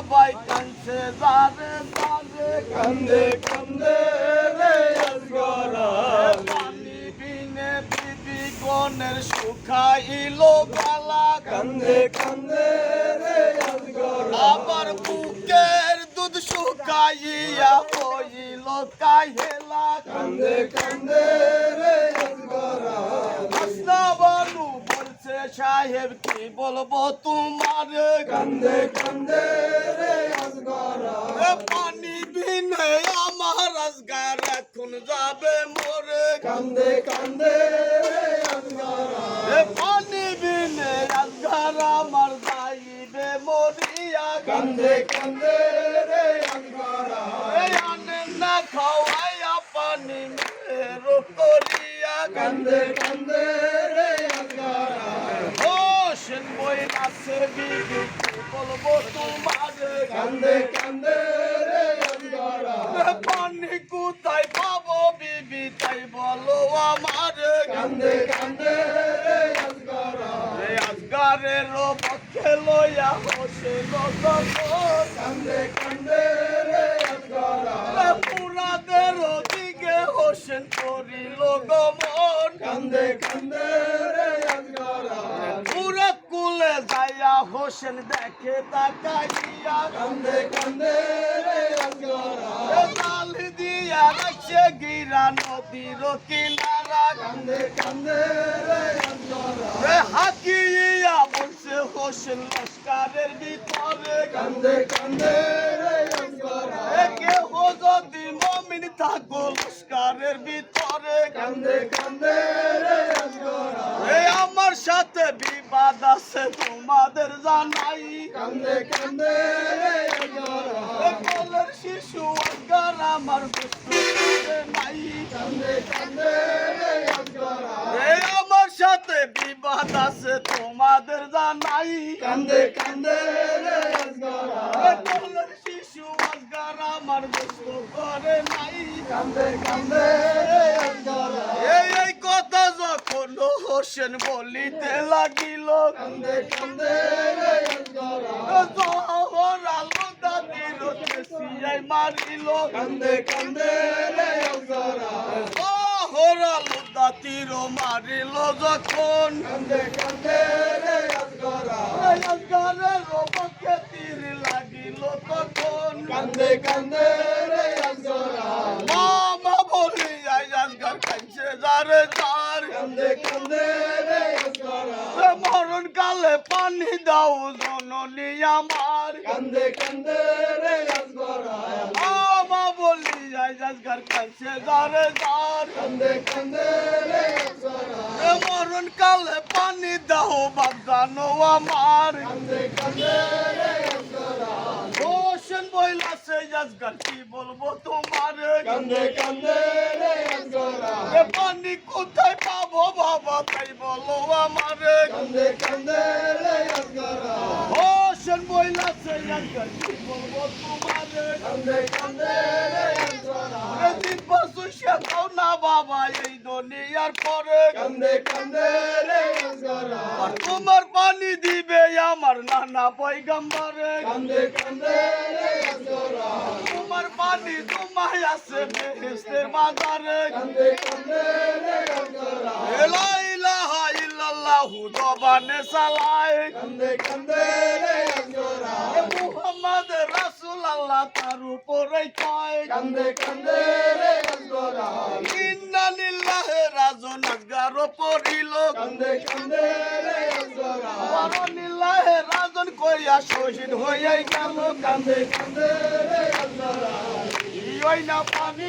সবাই কানছে যারে যারে কান্দে কান্দে রে আজগরা পানি বিনে বিবি গনের শুকাইল গালা। কান্দে কান্দে রে আজগরা আবার বুকের দুধ শুকাইয়া হইল কাহেলা। কান্দে কান্দে সাহেব কি বলব তোমার কান্দে কান্দে রে আজগরা এ পানি বিনে আমার আজগার এখন যাবে মরে কান্দে কান্দে রে আজগরা এ পানি বিনে আজগার আমার যাইবে মরিয়া কান্দে কান্দে রে আজগরা এই আনে না খাওয়াইয়া পানি মেরো করিয়া কান্দে কান্দে রে আজগরা ও সেন বই নাচে বিবি কি বলব তোমার কান্দে কান্দে পানি কোথায় পাবো বিবি তাই বলো আমার। কান্দে কান্দে আজগারের পক্ষে লইয়া নজর কান্দে কান্দে পুরাদের দিকে হোসেন করিল গমন। কান্দে কান্দে রে আজগরা পুরা কুলে যাইয়া হোসেন দেখে তাকাইয়া কান্দে কান্দে রে জাল দিয়া রাখছে গিরা নদীর কিনারা। কান্দে কান্দে রে হাকিয়া বলছে হোসেন লস্কারের ভিতরে। কান্দে কান্দে রে কেহ যদি মমিন থাকো লস্কারের ভিতরে। কান্দে কান্দে রে আজগরা এই আমার সাথে বিবাদ আছে তোমাদের জানাই। কান্দে কান্দে কলের শিশু আগার আমার নাই। কান্দে কান্দে আমার সাথে বিবাদ আছে তোমাদের জানাই। কান্দে কান্দে কলের শিশু আগার আমার বুঝতে করে নাই। কান্দে কান্দে রে আজগরা এই এই কথা যখন হোসেন বলিতে লাগিল। কান্দে কান্দে জহর আলো দাদির সিয়াই মারিল। কান্দে কান্দে জহর আলো দাদির মারিল যখন। কান্দে কান্দে রে আজগরা পক্ষে তীর লাগিল তখন। কান্দে কান্দে মামা বলি আজগার কাছে যারে যার কান্দে কান্দে রে আজগরা মরণ কালে পানি দাও জননী আমার কান্দে কান্দে রে মামা বলি আজগার কাছে যারে যার কান্দে কান্দে রে মরণ কালে পানি দাও বাপ জানো আমার। কান্দে কান্দে রে হোসেন বইলা সে আজগার কি বলব তোমার? কান্দে কান্দে পানি কোথায় পাবো বাবা? তাই বলো আমার। কান্দে কান্দে রে আজগরা। হোসেন বইলা সে বলব তোমার? কান্দে কান্দে রে আজগরা। এদিন পাশু না বাবা এই দুনিয়ার পরে। কান্দে কান্দে রে তোমার পানি দিবে আমার নানা পয়গম্বরে। কান্দে কান্দে রে আজগরা তোমার পানি তোমায় আছে বেহেস্তের মাজারে লা ইলাহা ইল্লাল্লাহু জবানে সালায় কান্দে কান্দে রে এ মুহাম্মদ রাসূলুল্লাহ তার উপরে কয় কান্দে কান্দে রে আজগরা ইন্না লিল্লাহি রাজন গারো পড়িল কান্দে কান্দে রে আজগরা পরনিল্লাহি রাজন কইয়া শহীদ হইয়া গেল কান্দে কান্দে রে ইওই না পানি